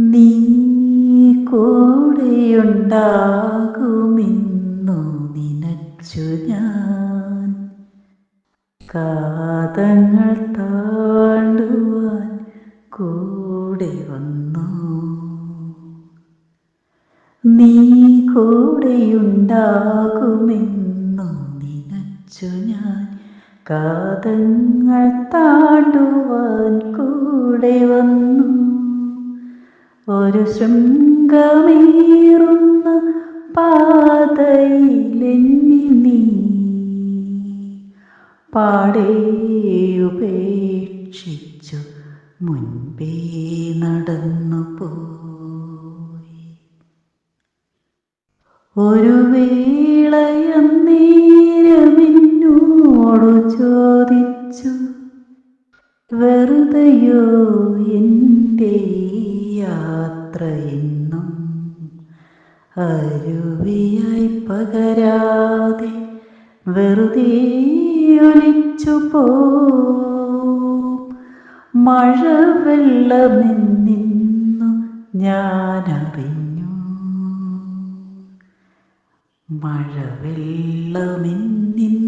നീ കൂടെയുണ്ടാകുമെന്നു നിനച്ചു ഞാൻ. കാതങ്ങൾ താണ്ടുവാൻ കൂടെ വന്നു. നീ കൂടെയുണ്ടാകുമെന്നു നിനച്ചു ഞാൻ. കാതങ്ങൾ താണ്ടുവാൻ കൂടെ ഒരു ശൃംഗമേറുന്ന പാതയിലെന്നി നീ പാടെ ഉപേക്ഷിച്ചു മുൻപേ നടന്നു പോയി ഒരു വേളയന്നേരമെന്നോടു ചോദിച്ചു വെറുതെയോ എന്റെ അരുവിയായി പകരാതെ വെറുതെ ഒലിച്ചു പോ. മഴവെള്ളമെന്നിന്നു ഞാനറിഞ്ഞു. മഴവെള്ളമെന്ന്